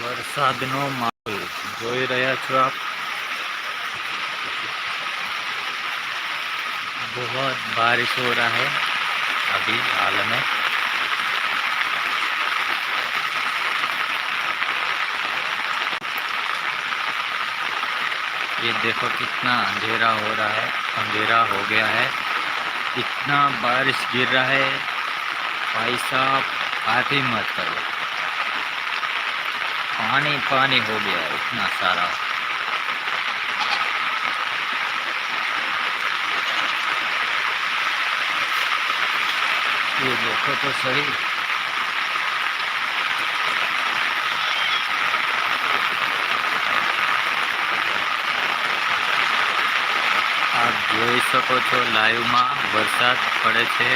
વરસાદનો માહોલ જોઈ રહ્યા છો આપ बहुत बारिश हो रहा है अभी हाल में ये देखो कितना अंधेरा हो रहा है अंधेरा हो गया है इतना बारिश गिर रहा है भाई साहब बात ही मत करो पानी पानी हो गया है इतना सारा ये देखो तो सही આપ જોઈ શકો છો લાઈવમાં વરસાદ પડે છે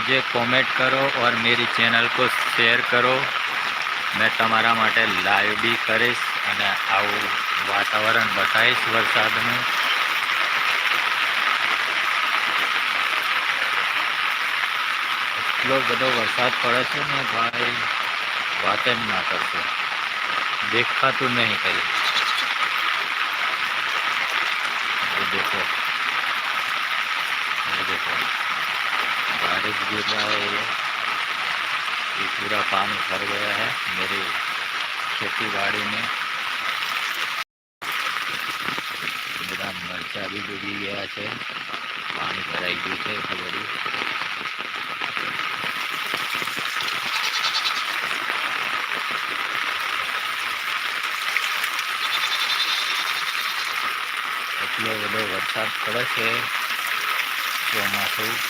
मुझे कमेंट करो और मेरी ચેનલ को શેર કરો મેં તમારા માટે લાઈવ બી કરીશ અને આવું વાતાવરણ બતાવીશ વરસાદનું એટલો બધો વરસાદ પડે છે ને ભાઈ વાત જ ના કરશો દેખાતું નહીં કઈ ये देखो ये देखो बारिश गिर रहा है ये ये पूरा पानी भर गया है मेरी खेती बाड़ी में બધા મરચા બી ડૂબી ગયા છે પાણી ભરાઈ ગયું છે એટલું બધું એટલો બધો વરસાદ પડે છે ચોમાસું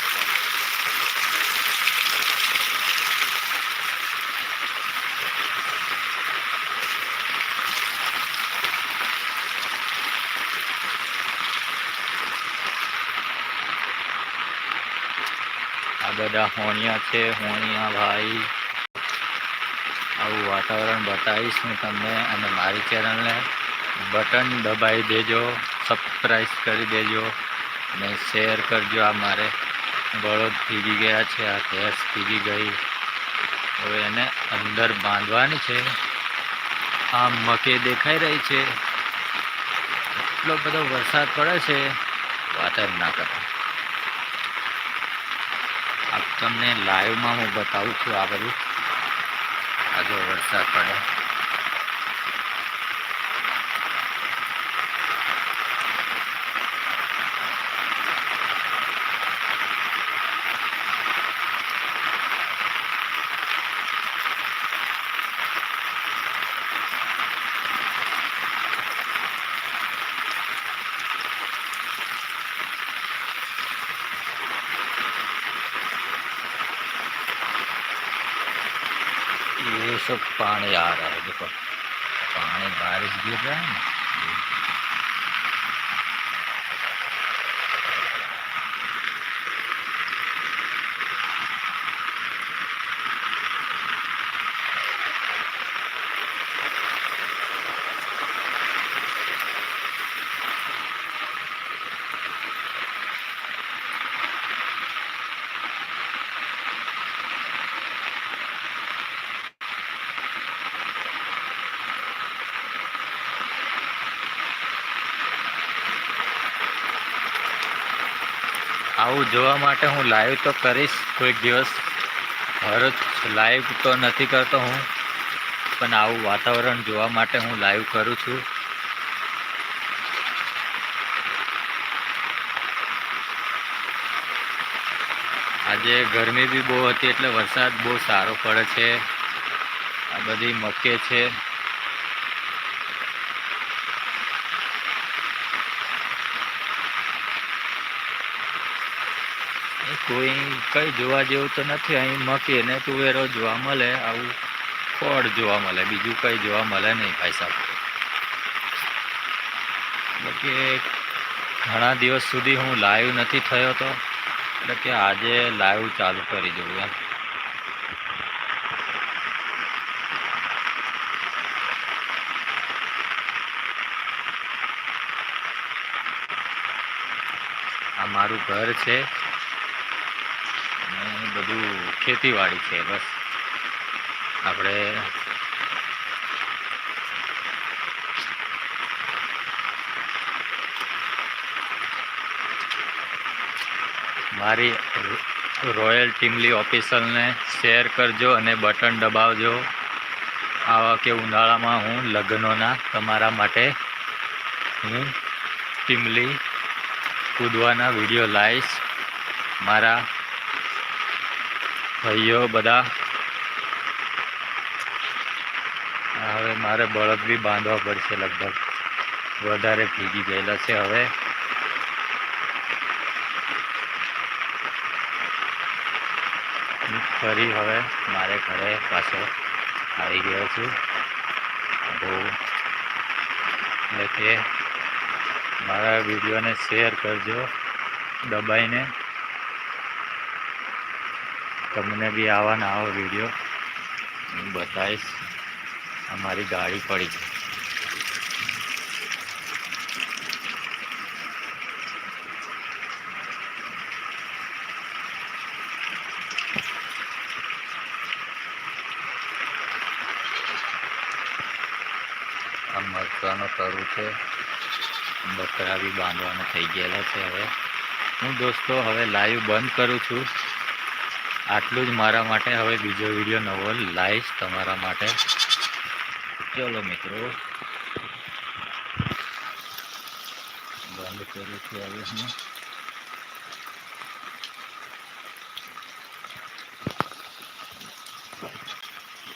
આ બધા હોણિયા છે, હોણિયા ભાઈ. આવું વાતાવરણ બતાવીશ હું તમને અને મારી ચેનલને. બટન દબાવી દેજો સબસ્ક્રાઈબ કરી દેજો અને શેર કરજો આ મારે. બળદ ભીગી ગયા છે, આ ભેંસ ભીગી ગઈ. હવે એને અંદર બાંધવાની છે. આ મકે દેખાઈ રહી છે. એટલો બધો વરસાદ પડે છે. વાત ના કરો. તમને લાઈવમાં હું બતાવું છું આ બધું. આ જો વરસાદ પડે. ये सब पानी आ रहा है देखो पानी बारिश गिर रहा है ना આવું જોવા માટે હું લાઈવ તો કરીશ, કોઈક દિવસ. હર લાઈવ તો નથી કરતો હું, પણ આવું વાતાવરણ જોવા માટે હું લાઈવ કરું છું. આજે ગરમી બી બહુ હતી, એટલે વરસાદ બહુ સારો પડે છે. આ બધી મકે છે. કોઈ કઈ જોવા જેવું તો નથી. અહીં મકી ને તુવેરો જોવા મળે, આવું ફળ જોવા મળે, બીજું કંઈ જોવા મળે નહીં ભાઈ સાહેબ. કે ઘણા દિવસ સુધી હું લાઈવ નથી થયો તો, એટલે કે આજે લાઈવ ચાલુ કરી દઉં એમ. આ મારું ઘર છે. બધું ખેતીવાડી છે, બસ. આપણે મારી રોયલ ટીમલી ઓફિસલને શેર કરજો અને બટન દબાવજો. આવા કે ઉનાળામાં હું લગ્નોના તમારા માટે હું ટીમલી કૂદવાના વીડિયો લાવીશ મારા ભાઈઓ બધા. હવે મારે બળદ બી બાંધવા પડશે લગભગ. વધારે ભીગી ગયેલા છે હવે. ફરી હવે મારે ઘરે પાછો આવી ગયો છું. બહુ. એટલે કે મારા વિડીયોને શેર કરજો. દબાઈને. તમને બી આવા ને આવો વીડિયો હું બતાવીશ. અમારી ગાડી પડી છે. આ મરચાનો તરું છે. બકરા બી બાંધવાના થઈ ગયેલા છે હવે. હું દોસ્તો, હવે લાઈવ બંધ કરું છું. આટલું જ મારા માટે. હવે બીજો વીડિયો નવો લાવીશ તમારા માટે. ચલો મિત્રો. બંધ કરું છું હવે હું.